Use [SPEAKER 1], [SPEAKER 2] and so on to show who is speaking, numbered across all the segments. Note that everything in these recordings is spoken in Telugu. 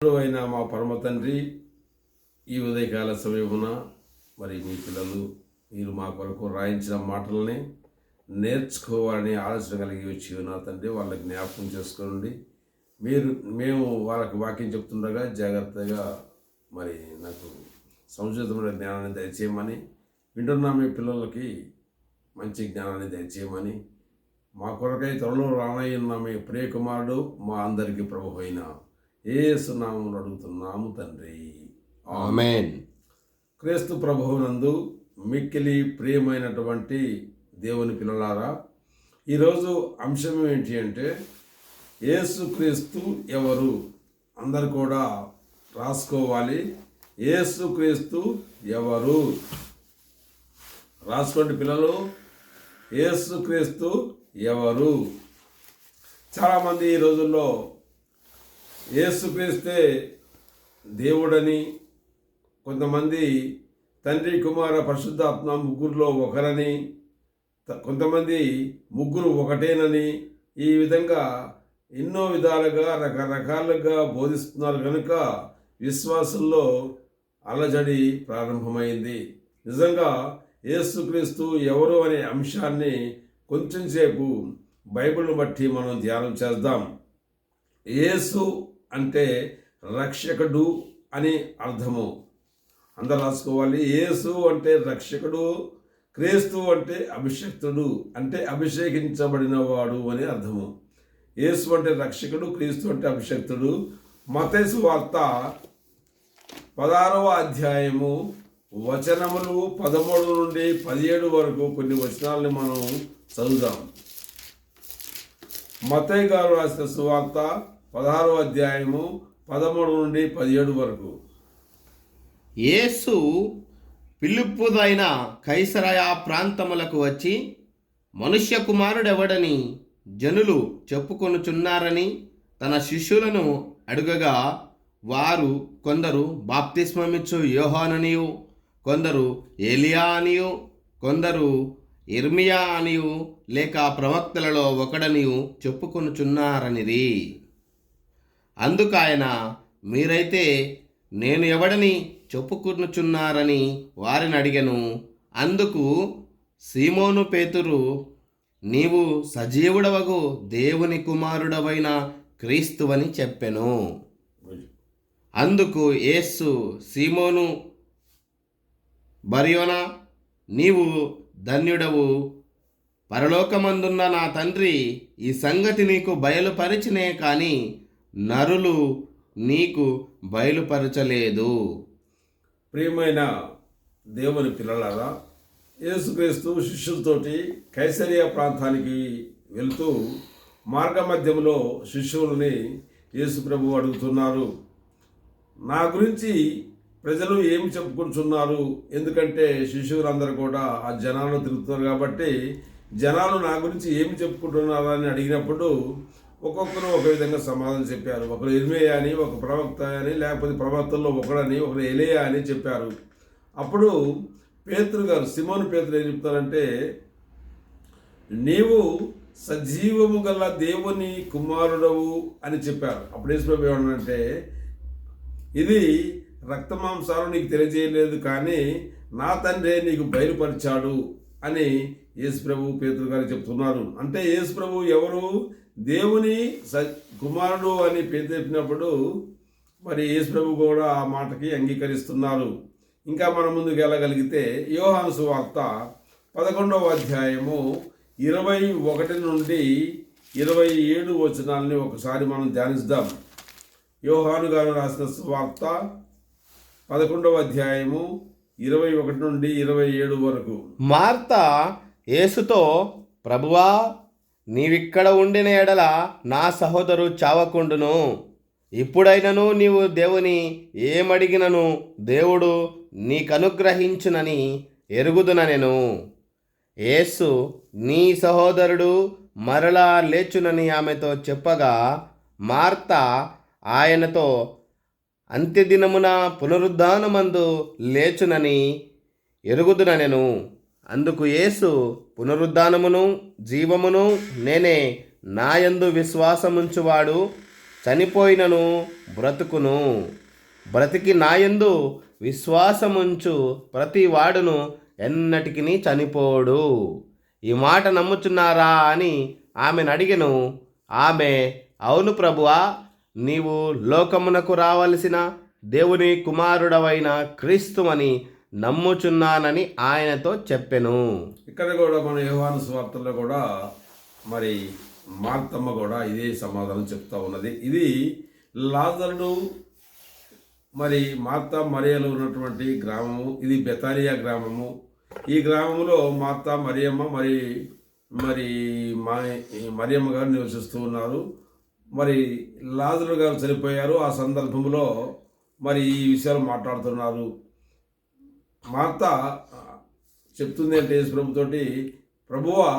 [SPEAKER 1] అయిన మా పరమ తండ్రి ఈ ఉదయకాల సమయమున మరి మీ పిల్లలు మీరు మా కొరకు రాయించిన మాటలని నేర్చుకోవాలని ఆలోచన కలిగి వచ్చి నా తండ్రి వాళ్ళకి జ్ఞాపకం చేసుకోండి. మీరు మేము వాళ్ళకి వాక్యం చెప్తుండగా జాగ్రత్తగా మరి నాకు సంస్కృతమైన జ్ఞానాన్ని దయచేయమని వింటున్న మీ పిల్లలకి మంచి జ్ఞానాన్ని దయచేయమని మా కొరకై త్వరలో రానయ్యున్న మీ ప్రియకుమారుడు మా అందరికీ ప్రభు అయిన ఏసునామములు అడుగుతున్నాము తండ్రి.
[SPEAKER 2] ఆమెన్.
[SPEAKER 1] క్రీస్తు ప్రభువునందు మిక్కిలి ప్రియమైనటువంటి దేవుని పిల్లలారా ఈరోజు అంశం ఏంటి అంటే యేసుక్రీస్తు ఎవరు? అందరు కూడా రాసుకోవాలి. యేసుక్రీస్తు ఎవరు? రాసుకోండి పిల్లలు. యేసుక్రీస్తు ఎవరు? చాలామంది ఈ రోజుల్లో యేసుక్రీస్తే దేవుడని కొంతమంది తండ్రి కుమార పరిశుద్ధాత్మ ముగ్గురులో ఒకరని కొంతమంది ముగ్గురు ఒకటేనని ఈ విధంగా ఎన్నో విధాలుగా రకరకాలుగా బోధిస్తున్నారు కనుక విశ్వాసంలో అలజడి ప్రారంభమైంది. నిజంగా యేసుక్రీస్తు ఎవరు అనే అంశాన్ని కొంచెంసేపు బైబిల్ను బట్టి మనం ధ్యానం చేద్దాం. యేసు అంటే రక్షకుడు అని అర్థము. అందరు రాసుకోవాలి. యేసు అంటే రక్షకుడు క్రీస్తు అంటే అభిషక్తుడు అంటే అభిషేకించబడినవాడు అని అర్థము. యేసు అంటే రక్షకుడు క్రీస్తు అంటే అభిషక్తుడు. మతేసు వార్త పదహారవ అధ్యాయము వచనములు పదమూడు నుండి పదిహేడు వరకు కొన్ని వచనాలని మనం చదువుదాం. మతయ్య గారు రాసిన సువార్త పదహారో అధ్యాయము పదమూడు నుండి పదిహేడు వరకు.
[SPEAKER 2] యేసు పిలుపుదైన కైసరయా ప్రాంతములకు వచ్చి మనుష్య కుమారుడెవడని జనులు చెప్పుకొనుచున్నారని తన శిష్యులను అడుగగా వారు కొందరు బాప్తిస్మమిచ్చు యోహాననియు కొందరు ఏలియా అనియు కొందరు ఇర్మియా అనియు లేక ప్రవక్తలలో ఒకడనియు చెప్పుకొనుచున్నారనిది అందుకాయన మీరైతే నేను ఎవడని చెప్పుకునుచున్నారని వారిని అడిగను. అందుకు సీమోను పేతురు నీవు సజీవుడవగు దేవుని కుమారుడవైన క్రీస్తువని చెప్పెను. అందుకు యేసు సీమోను బరియోనా నీవు ధన్యుడవు. పరలోకమందున్న నా తండ్రి ఈ సంగతి నీకు బయలుపరిచినే కానీ నరులు నీకు బయలుపరచలేదు.
[SPEAKER 1] ప్రియమైన దేవుని పిల్లలారా యేసుక్రీస్తు శిష్యులతోటి కైసరియా ప్రాంతానికి వెళ్తూ మార్గ మధ్యంలో శిష్యులని యేసుప్రభు అడుగుతున్నారు. నా గురించి ప్రజలు ఏమి చెప్పుకుంటున్నారు? ఎందుకంటే శిష్యులందరూ కూడా ఆ జనాలను తిరుగుతున్నారు కాబట్టి జనాలు నా గురించి ఏమి చెప్పుకుంటున్నారు అని అడిగినప్పుడు ఒక్కొక్కరు ఒక విధంగా సమాధానం చెప్పారు. ఒకరు ఇర్మేయ అని ఒక ప్రవక్త అని లేకపోతే ప్రవక్తల్లో ఒకడని ఒకరు ఎలియా అని చెప్పారు. అప్పుడు పేతురు గారు సిమోను పేతురు ఏం చెప్తారంటే నీవు సజీవము గల దేవుని కుమారుడవు అని చెప్పారు. అప్పుడు యేసుప్రభు ఏమన్నారంటే ఇది రక్తమాంసాలు నీకు తెలియజేయలేదు కానీ నా తండ్రే నీకు బయలుపరిచాడు అని యేసుప్రభు పేతురు గారు చెప్తున్నారు. అంటే యేసుప్రభు ఎవరు? దేవుని స కుమారుడు అని పేరు చెప్పినప్పుడు మరి యేసుప్రభు కూడా ఆ మాటకి అంగీకరిస్తున్నారు. ఇంకా మనం ముందుకు వెళ్ళగలిగితే యోహాను సువార్త పదకొండవ అధ్యాయము ఇరవై ఒకటి నుండి ఇరవై ఏడు వచనాలని ఒకసారి మనం ధ్యానిద్దాం. యోహాను గారు రాసిన సువార్త పదకొండవ అధ్యాయము ఇరవై ఒకటి నుండి ఇరవై ఏడు వరకు.
[SPEAKER 2] మార్త యేసుతో ప్రభువా నీవిక్కడ ఉండిన ఎడల నా సహోదరు చావకుండును. ఇప్పుడైనను నీవు దేవుని ఏమడిగినను దేవుడు నీకనుగ్రహించునని ఎరుగుదున నేను. యేసు నీ సహోదరుడు మరలా లేచునని ఆమెతో చెప్పగా మార్త ఆయనతో అంత్యదినమున పునరుద్ధానమందు లేచునని ఎరుగుదున నేను. అందుకు యేసు పునరుద్ధానమును జీవమును నేనే నాయందు విశ్వాసముంచువాడు చనిపోయినను బ్రతుకును. బ్రతికి నాయందు విశ్వాసముంచు ప్రతి వాడును ఎన్నటికి చనిపోడు. ఈ మాట నమ్ముచున్నారా అని ఆమెను అడిగను ఆమె అవును ప్రభువా నీవు లోకమునకు రావలసిన దేవుని కుమారుడవైన క్రీస్తుమని నమ్ముచున్నానని ఆయనతో చెప్పెను.
[SPEAKER 1] ఇక్కడ కూడా మన యోహాను స్వార్థలో కూడా మరి మార్తమ్మ కూడా ఇదే సమాధానం చెప్తా ఉన్నది. ఇది లాజరుడు మరి మార్త మరియలు ఉన్నటువంటి గ్రామము ఇది బెతారియా గ్రామము. ఈ గ్రామంలో మార్త మరియమ్మ మరి మరి మా మరియమ్మ గారు నివసిస్తూ ఉన్నారు. మరి లాజరు గారు చనిపోయారు. ఆ సందర్భంలో మరి ఈ విషయాలు మాట్లాడుతున్నారు. మార్త చెప్తుంది అంటే యేసు ప్రభుతోటి ప్రభువా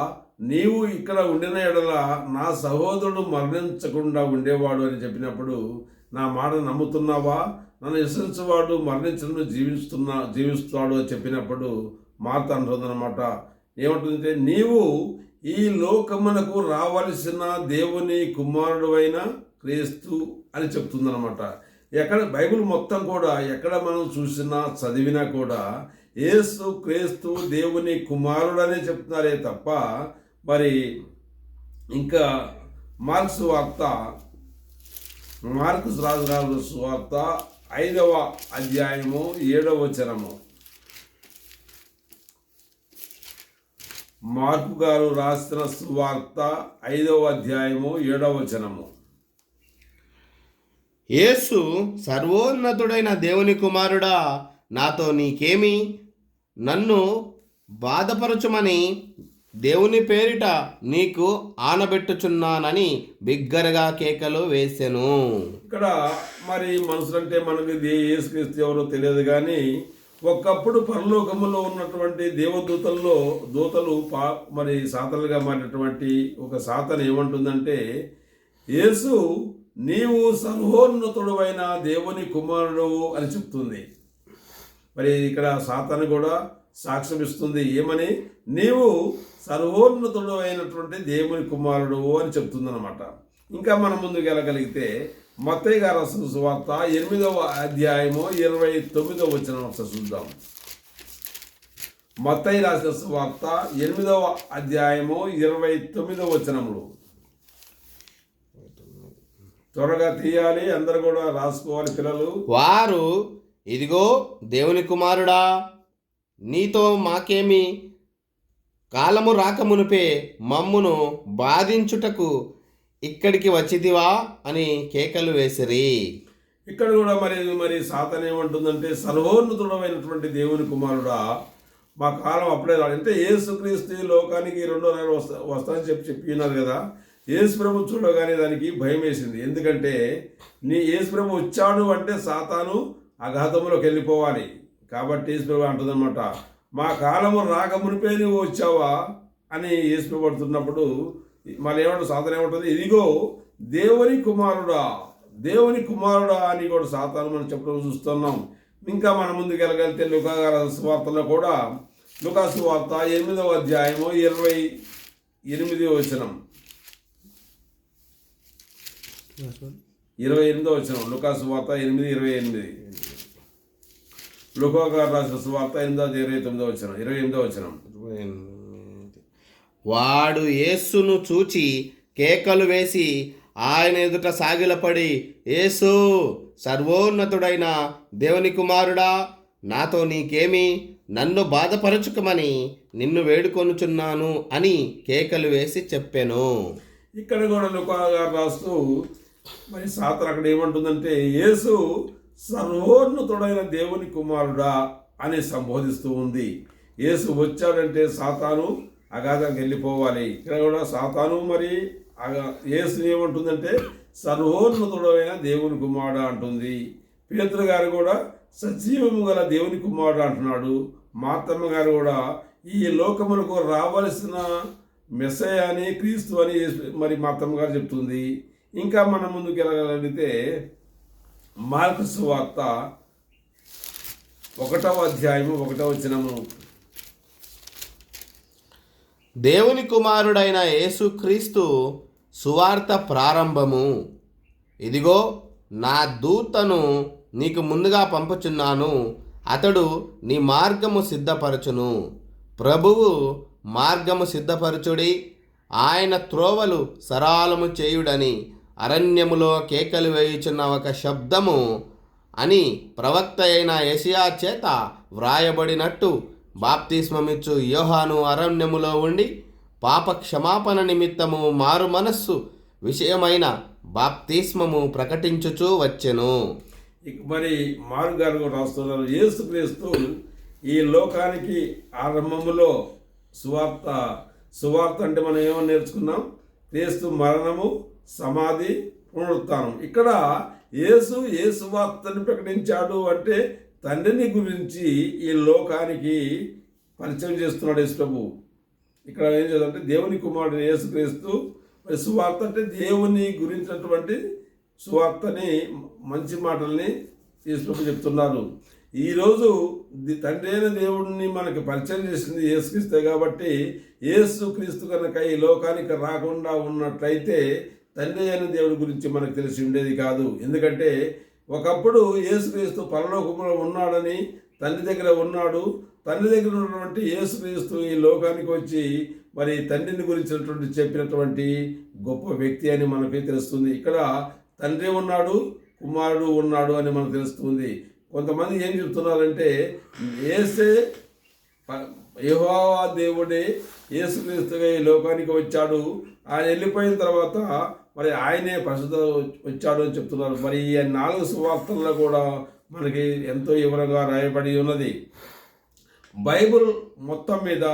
[SPEAKER 1] నీవు ఇక్కడ ఉండిన ఎడల నా సహోదరుడు మరణించకుండా ఉండేవాడు అని చెప్పినప్పుడు నా మాట నమ్ముతున్నావా? నన్ను విశ్వసించేవాడు మరణించను జీవిస్తున్నా జీవిస్తాడు అని చెప్పినప్పుడు మార్త అంటుందన్నమాట ఏమంటుందంటే నీవు ఈ లోకమునకు రావలసిన దేవుని కుమారుడు అయిన క్రీస్తు అని చెప్తుందన్నమాట. ఎక్కడ బైబిల్ మొత్తం కూడా ఎక్కడ మనం చూసినా చదివినా కూడా ఏసు క్రీస్తు దేవుని కుమారుడనే చెప్తున్నారే తప్ప మరి ఇంకా మార్క్స్ వార్త మార్క్స్ రాజు సువార్త ఐదవ అధ్యాయము ఏడవ వచనము. మార్కు గారు రాసిన సువార్త ఐదవ అధ్యాయము ఏడవ వచనము.
[SPEAKER 2] యేసు సర్వోన్నతుడైన దేవుని కుమారుడా నాతో నీకేమి నన్ను బాధపరచుమని దేవుని పేరిట నీకు ఆనబెట్టుచున్నానని బిగ్గరగా కేకలు వేసెను.
[SPEAKER 1] ఇక్కడ మరి మనుషులంటే మనకి దే- యేసుక్రీస్తు ఎవరో తెలియదు కానీ ఒకప్పుడు పరలోకములో ఉన్నటువంటి దేవదూతల్లో దూతలు పా మరి సాతలుగా మారినటువంటి ఒక సాతను ఏమంటుందంటే యేసు నీవు సర్వోన్నతుడవైన దేవుని కుమారుడు అని చెప్తుంది. మరి ఇక్కడ సాతాను కూడా సాక్ష్యం ఇస్తుంది ఏమని? నీవు సర్వోన్నతుడు అయినటువంటి దేవుని కుమారుడు అని చెప్తుందన్నమాట. ఇంకా మనం ముందుకు వెళ్ళగలిగితే మత్తయ్య గారు రాసిన సువార్త ఎనిమిదవ అధ్యాయము ఇరవై తొమ్మిదవ వచ్చిన చూద్దాం. మత్తయ్య రాసిన సువార్త ఎనిమిదవ అధ్యాయము ఇరవై తొమ్మిదవ వచనములు. త్వరగా తీయాలి అందరు కూడా రాసుకోవాలి పిల్లలు.
[SPEAKER 2] వారు ఇదిగో దేవుని కుమారుడా నీతో మాకేమి కాలము రాకమునుపే మమ్మును బాధించుటకు ఇక్కడికి వచ్చిదివా అని కేకలు వేసిరి.
[SPEAKER 1] ఇక్కడ కూడా మరి మరి సాతన ఏమంటుందంటే సర్వోన్నతుడమైనటువంటి దేవుని కుమారుడా మా కాలం అప్పుడే రాడు అంటే యేసుక్రీస్తు ఈ లోకానికి రెండో నెల వస్తా వస్తానని చెప్పి చెప్పినారు కదా యేసు ప్రభు చూడగానే దానికి భయం వేసింది ఎందుకంటే నీ యేసు ప్రభు వచ్చాడు అంటే సాతాను అఘాతంలోకి వెళ్ళిపోవాలి. కాబట్టి యేసు ప్రభు అంటుందన్నమాట మా కాలము రాకమునిపే నువ్వు వచ్చావా? అని యేసు ప్రభు అంటున్నప్పుడు మళ్ళీ ఏమంటారు? సాతాను ఏమంటుంది? ఇదిగో దేవుని కుమారుడా దేవుని కుమారుడా అని కూడా సాతాను మనం చెప్పడం చూస్తున్నాం. ఇంకా మన ముందుకు వెళ్ళగలిగితే లుకాగార సువార్తలో కూడా లుకాసు వార్త ఎనిమిదవ అధ్యాయము ఇరవై ఎనిమిది వచనం. ఇరవై ఎనిమిదో వచనం లుకా సువార్త ఎనిమిది ఇరవై ఎనిమిది. లుకాగారు రాసిన సువార్త ఎనిమిదో ఇరవై తొమ్మిదో వచనం ఇరవై ఎనిమిదో వచనం.
[SPEAKER 2] వాడు యేసును చూచి కేకలు వేసి ఆయన ఎదుట సాగిలపడి యేసు సర్వోన్నతుడైన దేవుని కుమారుడా నాతో నీకేమి నన్ను బాధపరచుకమని నిన్ను వేడుకొనుచున్నాను అని కేకలు వేసి చెప్పెను.
[SPEAKER 1] ఇక్కడ కూడా లుకా గారు రాస్తూ మరి సాతన అక్కడ ఏమంటుందంటే యేసు సర్వోన్నతుడైన దేవుని కుమారుడా అని సంబోధిస్తూ ఉంది. యేసు వచ్చాడంటే సాతాను అగాధంకి వెళ్ళిపోవాలి. ఇక్కడ కూడా సాతాను మరి అగా- యేసు ఏమంటుందంటే సర్వోన్నతుడైన దేవుని కుమారుడు అంటుంది. పేతురు గారు కూడా సజీవము గల దేవుని కుమారుడు అంటున్నాడు. మాతమ్మ గారు కూడా ఈ లోకములకు రావలసిన మెస్సయ అని క్రీస్తు అని మరి మాతమ్మ గారు చెప్తుంది. ఇంకా మనం ముందుకు వెళ్ళగలిగితే మార్క్స్ వార్త ఒకటవ అధ్యాయము ఒకటవ వచనము.
[SPEAKER 2] దేవుని కుమారుడైన యేసుక్రీస్తు సువార్త ప్రారంభము. ఇదిగో నా దూతను నీకు ముందుగా పంపుచున్నాను. అతడు నీ మార్గము సిద్ధపరచును. ప్రభువు మార్గము సిద్ధపరచుడి. ఆయన త్రోవలు సరాలము చేయుడని అరణ్యములో కేకలు వేయుచున్న ఒక శబ్దము అని ప్రవక్త అయిన ఎసియా చేత వ్రాయబడినట్టు బాప్తిస్మమిచ్చు యోహాను అరణ్యములో ఉండి పాప క్షమాపణ నిమిత్తము మారు మనస్సు విషయమైన బాప్తిస్మము ప్రకటించుచూ వచ్చెను.
[SPEAKER 1] మరి మారుగారు రాస్తున్నారు యేసుక్రీస్తు ఈ లోకానికి ఆరంభములో సువార్త సువార్త అంటే మనం ఏమని నేర్చుకున్నాం? క్రీస్తు మరణము సమాధి పునరుత్నం ఇక్కడ యేసు ఏ సువార్తని ప్రకటించాడు అంటే తండ్రిని గురించి ఈ లోకానికి పరిచయం చేస్తున్నాడు యేసు ఇక్కడ ఏం చేద్దంటే దేవుని కుమారుడు యేసుక్రీస్తు మరి సువార్త అంటే దేవుని గురించినటువంటి సువార్తని మంచి మాటల్ని యేసుప్రభు చెప్తున్నారు ఈరోజు తండ్రి అయిన దేవుడిని మనకి పరిచయం చేసింది యేసుక్రీస్తే కాబట్టి యేసుక్రీస్తు కనుక ఈ లోకానికి రాకుండా ఉన్నట్లయితే తండ్రి అయిన దేవుడి గురించి మనకు తెలిసి ఉండేది కాదు. ఎందుకంటే ఒకప్పుడు యేసుక్రీస్తు పరలోకంలో ఉన్నాడని తండ్రి దగ్గర ఉన్నాడు. తండ్రి దగ్గర ఉన్నటువంటి యేసుక్రీస్తు ఈ లోకానికి వచ్చి మరి తండ్రిని గురించినటువంటి చెప్పినటువంటి గొప్ప వ్యక్తి అని మనకి తెలుస్తుంది. ఇక్కడ తండ్రి ఉన్నాడు కుమారుడు ఉన్నాడు అని మనకు తెలుస్తుంది. కొంతమంది ఏం చెప్తున్నారంటే ఏసే యహోవా దేవుడే యేసుక్రీస్తుగా ఈ లోకానికి వచ్చాడు. ఆయన వెళ్ళిపోయిన తర్వాత మరి ఆయనే ప్రసిద్ధ వచ్చాడు అని చెప్తున్నారు. మరి ఈ నాలుగు సువార్తల్లో కూడా మనకి ఎంతో వివరంగా రాయబడి ఉన్నది. బైబిల్ మొత్తం మీద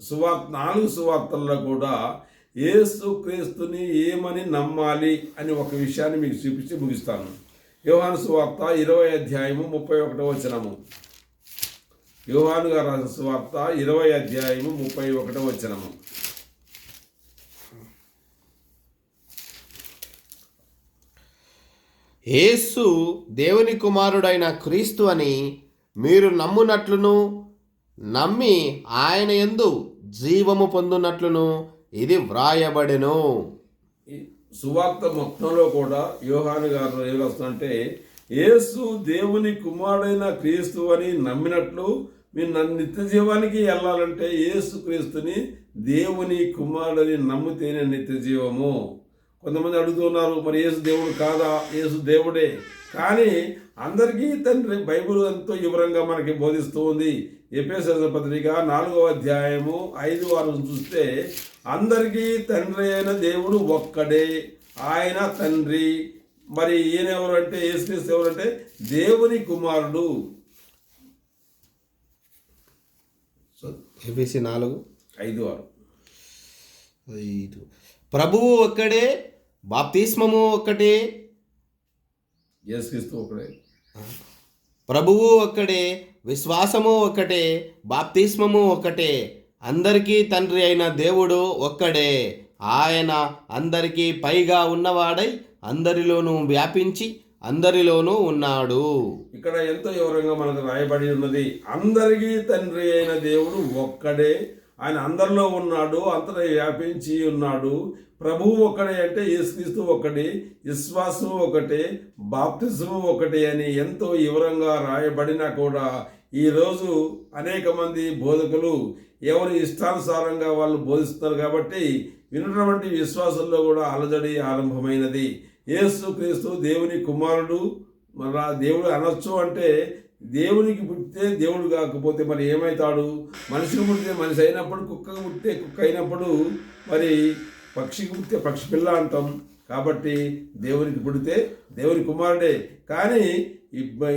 [SPEAKER 1] సువార్త నాలుగు సువార్తల్లో కూడా ఏసు క్రీస్తుని ఏమని నమ్మాలి అని ఒక విషయాన్ని మీకు చూపించి ముగిస్తాను. యోహాను సువార్త ఇరవై అధ్యాయము ముప్పై ఒకటో వచనము. యోహాను గారు రాసిన సువార్త ఇరవై అధ్యాయము ముప్పై ఒకటో వచనము.
[SPEAKER 2] యేసు దేవుని కుమారుడైన క్రీస్తు అని మీరు నమ్మునట్లును నమ్మి ఆయన యందు జీవము పొందునట్లును ఇది వ్రాయబడెను.
[SPEAKER 1] సువార్త మొత్తంలో కూడా యోహాను గారు ఏం రాస్తుందంటే యేసు దేవుని కుమారుడైన క్రీస్తు అని నమ్మినట్లు మీరు నన్ను నిత్య జీవానికి వెళ్ళాలంటే యేసు క్రీస్తుని దేవుని కుమారుడని నమ్మితేనే నిత్య జీవము కొంతమంది అడుగుతున్నారు మరి యేసు దేవుడు కాదా? యేసు దేవుడే. కానీ అందరికీ తండ్రి బైబిల్ ఎంతో వివరంగా మనకి బోధిస్తూ ఉంది. ఎపిఎస్ఎస్ పత్రిక నాలుగవ అధ్యాయము ఐదు వారం చూస్తే అందరికీ తండ్రి అయిన దేవుడు ఒక్కడే. ఆయన తండ్రి. మరి ఈయన ఎవరు అంటే? యేసుక్రీస్తు ఎవరు అంటే? దేవుని కుమారుడు.
[SPEAKER 2] ఎబిసి నాలుగు.
[SPEAKER 1] ఐదు వారు
[SPEAKER 2] ఐదు. ప్రభువు ఒక్కడే బాప్తిస్మము ఒక్కటే.
[SPEAKER 1] యేసుక్రీస్తు ఒకడే
[SPEAKER 2] ప్రభువు ఒక్కడే విశ్వాసము ఒక్కటే బాప్తిస్మము ఒక్కటే. అందరికీ తండ్రి అయిన దేవుడు ఒక్కడే. ఆయన అందరికీ పైగా ఉన్నవాడై అందరిలోనూ వ్యాపించి అందరిలోనూ ఉన్నాడు.
[SPEAKER 1] ఇక్కడ ఎంతో వివరంగా మనకు రాయబడి ఉన్నది అందరికీ తండ్రి అయిన దేవుడు ఒక్కడే. ఆయన అందరిలో ఉన్నాడు అంతటా వ్యాపించి ఉన్నాడు. ప్రభువు ఒకడే అంటే యేసుక్రీస్తు ఒకటి విశ్వాసం ఒకటే బాప్తిజము ఒకటే అని ఎంతో వివరంగా రాయబడినా కూడా ఈరోజు అనేక మంది బోధకులు ఎవరి ఇష్టానుసారంగా వాళ్ళు బోధిస్తున్నారు కాబట్టి వినటువంటి విశ్వాసంలో కూడా అలజడి ఆరంభమైనది. యేసు క్రీస్తు దేవుని కుమారుడు మళ్ళా దేవుడు అనొచ్చు అంటే దేవునికి పుట్టితే దేవుడు కాకపోతే మరి ఏమవుతాడు మనిషికి పుట్టితే మనిషి అయినప్పుడు కుక్క పుట్టితే కుక్క అయినప్పుడు మరి పక్షికి పుడితే పక్షి పిల్ల అంటాం. కాబట్టి దేవునికి పుడితే దేవుని కుమారుడే. కానీ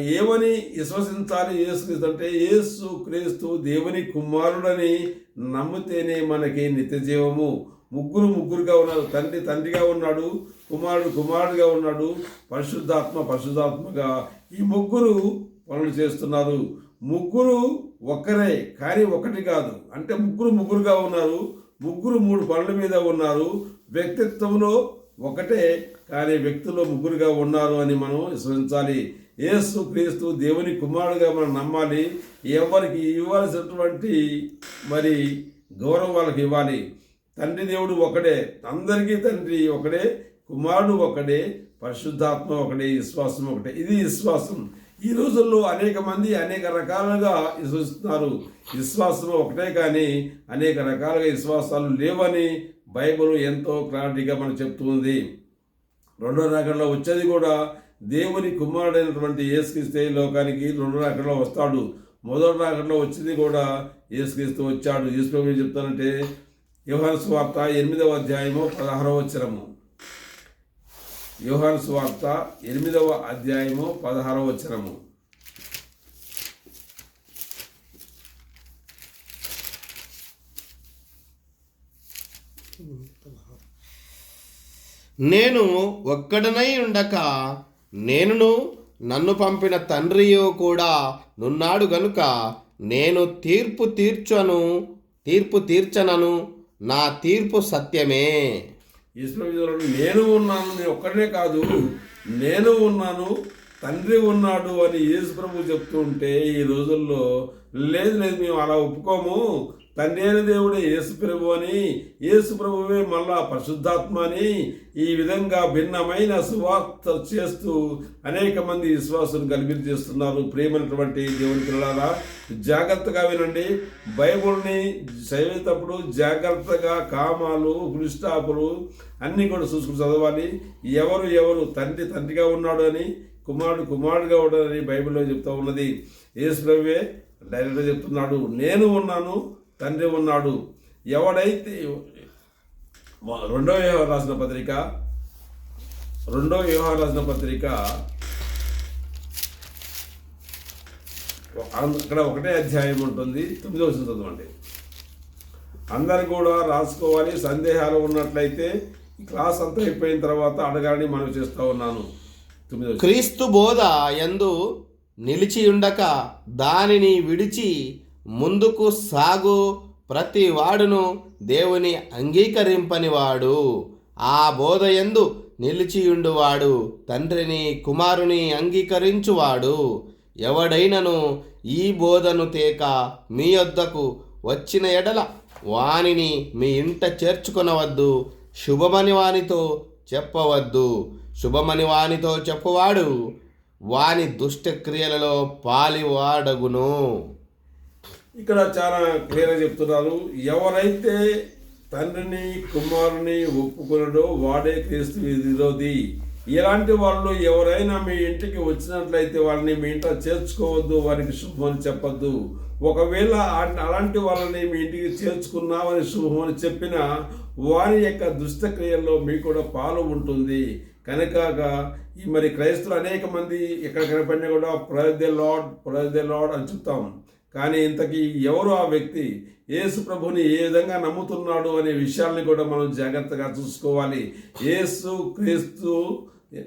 [SPEAKER 1] ఏమని విశ్వసించాలి యేసుక్రీస్తు అంటే యేసు క్రీస్తు దేవుని కుమారుడని నమ్మితేనే మనకి నిత్య జీవము ముగ్గురు ముగ్గురుగా ఉన్నారు తండ్రి తండ్రిగా ఉన్నాడు. కుమారుడు కుమారుడుగా ఉన్నాడు. పరిశుద్ధాత్మ పరిశుద్ధాత్మగా ఈ ముగ్గురు పనులు చేస్తున్నారు. ముగ్గురు ఒక్కరే కానీ ఒకటి కాదు. అంటే ముగ్గురు ముగ్గురుగా ఉన్నారు. ముగ్గురు మూడు పనుల మీద ఉన్నారు. వ్యక్తిత్వంలో ఒకటే కానీ వ్యక్తులు ముగ్గురుగా ఉన్నారు అని మనం విశ్వసించాలి. యేసు క్రీస్తు దేవుని కుమారుడుగా మనం నమ్మాలి. ఎవరికి ఇవ్వాల్సినటువంటి మరి గౌరవం వాళ్ళకి ఇవ్వాలి. తండ్రి దేవుడు ఒకడే అందరికీ తండ్రి ఒకడే కుమారుడు ఒకడే పరిశుద్ధాత్మ ఒకటే విశ్వాసం ఒకటే. ఇది విశ్వాసం. ఈ రోజుల్లో అనేక మంది అనేక రకాలుగా విశ్వసిస్తున్నారు. విశ్వాసం ఒకటే కానీ అనేక రకాలుగా విశ్వాసాలు లేవని బైబిల్ ఎంతో క్లారిటీగా మనకు చెప్తుంది రెండో రకంలో వచ్చేది కూడా దేవుని కుమారుడైనటువంటి యేసుక్రీస్తే లోకానికి రెండో రకంలో వస్తాడు. మొదటి రకంలో వచ్చింది కూడా యేసుక్రీస్తు వచ్చాడు. యేసు చెప్తానంటే యోహాను స్వార్త ఎనిమిదవ అధ్యాయము పదహారవ వచనము. యోహాను సువార్త ఎనిమిదవ అధ్యాయము పదహారవ వచనము.
[SPEAKER 2] నేను ఒక్కడనై ఉండక నేనును నన్ను పంపిన తండ్రియో కూడా నున్నాడు గనుక నేను తీర్పు తీర్చను తీర్పు తీర్చనను నా తీర్పు సత్యమే.
[SPEAKER 1] ఈశ్వరుడు నేను ఉన్నాను నేను ఒక్కడనే కాదు నేను ఉన్నాను తండ్రి ఉన్నాడు అని యేసు ప్రభు చెప్తుంటే ఈ రోజుల్లో లేదు లేదు మేము అలా ఒప్పుకోము. తండ్రి దేవుడే యేసు ప్రభు అని యేసు ప్రభువే మళ్ళా పరిశుద్ధాత్మ అని ఈ విధంగా భిన్నమైన సువార్త చేస్తూ అనేక మంది విశ్వాసులు కలిపి చేస్తున్నారు. ప్రేమైనటువంటి దేవుని పిల్లలారా జాగ్రత్తగా వినండి. బైబుల్ని చదివేటప్పుడు జాగ్రత్తగా కామాలు పులిస్టాపులు అన్నీ కూడా చూసుకుని చదవాలి. ఎవరు ఎవరు తండ్రి తండ్రిగా ఉన్నాడు అని కుమారుడు కుమారుడుగా ఉన్నాడని బైబిల్లో చెప్తా ఉన్నది. యేసు ప్రభువే డైరెక్ట్గా చెప్తున్నాడు నేను ఉన్నాను తండ్రి ఉన్నాడు. ఎవడైతే రెండో వ్యవహార రాసిన పత్రిక రెండో వ్యవహార రాసిన పత్రిక అక్కడ ఒకటే అధ్యాయం ఉంటుంది తొమ్మిదో వచ్చిన చదవండి. అందరు కూడా రాసుకోవాలి సందేహాలు ఉన్నట్లయితే క్లాస్ అంతా అయిపోయిన తర్వాత అడగాలని మనం చేస్తూ ఉన్నాను.
[SPEAKER 2] క్రీస్తు బోధ ఎందు నిలిచి ఉండక దానిని విడిచి ముందుకు సాగు ప్రతి వాడును దేవుని అంగీకరింపనివాడు. ఆ బోధ యందు నిలిచియుండువాడు తండ్రిని కుమారుని అంగీకరించువాడు. ఎవడైనను ఈ బోధను తేక మీ వద్దకు వచ్చిన ఎడల వానిని మీ ఇంట చేర్చుకొనవద్దు శుభమని వానితో చెప్పవద్దు. శుభమని వానితో చెప్పువాడు వాని దుష్టక్రియలలో పాలివాడగును.
[SPEAKER 1] ఇక్కడ చాలా క్లియర్గా చెప్తున్నారు. ఎవరైతే తండ్రిని కుమారుని ఒప్పుకున్నాడో వాడే క్రీస్తు విరోధి. ఇలాంటి వాళ్ళు ఎవరైనా మీ ఇంటికి వచ్చినట్లయితే వాళ్ళని మీ ఇంట చేర్చుకోవద్దు వారికి శుభమని చెప్పద్దు. ఒకవేళ అలాంటి వాళ్ళని మీ ఇంటికి చేర్చుకున్నామని శుభమని చెప్పిన వారి యొక్క దుష్టక్రియల్లో మీకు కూడా పాలు ఉంటుంది. కనుక ఈ మరి క్రైస్తవులు అనేక మంది ఎక్కడ కనపడినా కూడా praise the Lord praise the Lord అని చెప్తాం. కానీ ఇంతకీ ఎవరు ఆ వ్యక్తి? యేసు ప్రభుని ఏ విధంగా నమ్ముతున్నాడు అనే విషయాల్ని కూడా మనం జాగ్రత్తగా చూసుకోవాలి. యేసు క్రీస్తు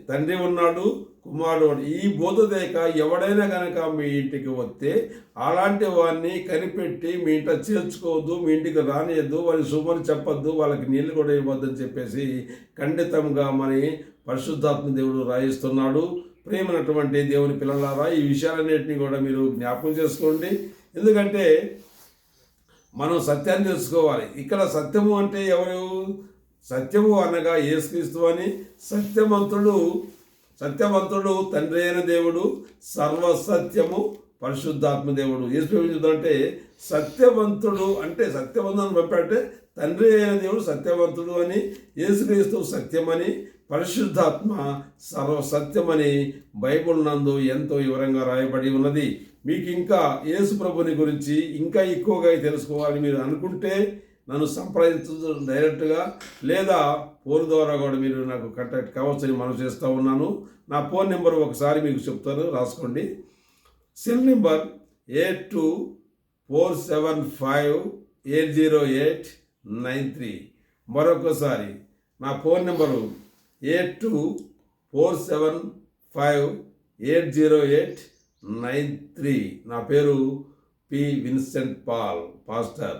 [SPEAKER 1] తండ్రి ఉన్నాడు కుమారుడు ఈ బోధ దేక ఎవడైనా కనుక మీ ఇంటికి వస్తే అలాంటి వారిని కనిపెట్టి మీ ఇంట చేర్చుకోవద్దు మీ ఇంటికి రానియద్దు వారి శుభని చెప్పొద్దు వాళ్ళకి నీళ్ళు కూడా ఇవ్వద్దని చెప్పేసి ఖండితంగా మరి పరిశుద్ధాత్మ దేవుడు రాయిస్తున్నాడు. ప్రేమైనటువంటి దేవుని పిల్లలారా ఈ విషయాలన్నింటినీ కూడా మీరు జ్ఞాపకం చేసుకోండి. ఎందుకంటే మనం సత్యాన్ని తెలుసుకోవాలి. ఇక్కడ సత్యము అంటే ఎవరు? సత్యము అనగా ఏసుక్రీస్తు అని సత్యవంతుడు సత్యవంతుడు తండ్రి అయిన దేవుడు సర్వసత్యము పరిశుద్ధాత్మ దేవుడు. యేసు అంటే సత్యవంతుడు అంటే సత్యవంతుడు పంపాడంటే తండ్రి అయిన దేవుడు సత్యవంతుడు అని యేసుక్రీస్తు సత్యమని పరిశుద్ధాత్మ సర్వసత్యమని బైబుల్ నందు ఎంతో వివరంగా రాయబడి ఉన్నది. మీకు ఇంకా యేసు ప్రభుని గురించి ఇంకా ఎక్కువగా తెలుసుకోవాలని మీరు అనుకుంటే నన్ను సంప్రదించు డైరెక్ట్గా లేదా ఫోన్ ద్వారా కూడా మీరు నాకు కాంటాక్ట్ కావచ్చని మనం చేస్తూ ఉన్నాను. నా ఫోన్ నెంబర్ ఒకసారి మీకు చెప్తాను రాసుకోండి. Cell number eight two four seven five eight zero eight nine three. మరొకసారి నా phone number eight two four seven five eight zero eight nine three నా పేరు పి విన్సెంట్ పాల్ పాస్టర్.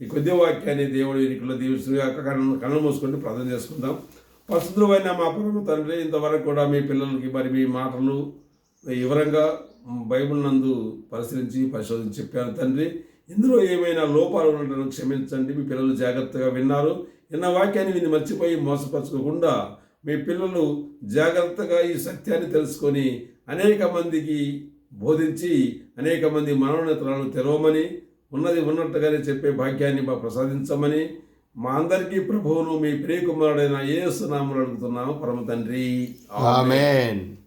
[SPEAKER 1] ఈ కొద్ది వాక్యాన్ని దేవుడు ఎన్నికల్లో దీవిస్తుగా కళ్ళు కళ్ళు మూసుకుంటూ ప్రార్థన చేసుకుందాం. పరిశుద్ధమైన మా పరమ తండ్రి ఇంతవరకు కూడా మీ పిల్లలకి మరి మీ మాటలు వివరంగా బైబిల్ నందు పరిశీలించి పరిశోధించి చెప్పాను తండ్రి. ఇందులో ఏమైనా లోపాలు ఉండటం క్షమించండి. మీ పిల్లలు జాగ్రత్తగా విన్నారు. విన్న వాక్యాన్ని విని మర్చిపోయి మోసపరచుకోకుండా మీ పిల్లలు జాగ్రత్తగా ఈ సత్యాన్ని తెలుసుకొని అనేక మందికి బోధించి అనేక మంది మనోన్నతలను తెరవమని ఉన్నది ఉన్నట్టుగానే చెప్పే భాగ్యాన్ని మా ప్రసాదించమని మా అందరికీ ప్రభువును మీ ప్రియకుమారుడైన ఏ నామములు అడుగుతున్నాము. పరమ తండ్రి.
[SPEAKER 2] ఆమెన్.